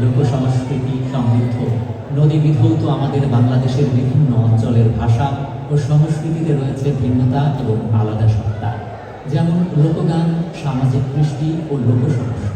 লোক সংস্কৃতি সমৃদ্ধ। নদী বিধৌত আমাদের বাংলাদেশের বিভিন্ন অঞ্চলের ভাষা ও সংস্কৃতিতে রয়েছে ভিন্নতা এবং আলাদা সত্তা। যেমন লোকগান, সামাজিক কৃষ্টি ও লোক সংস্কৃতি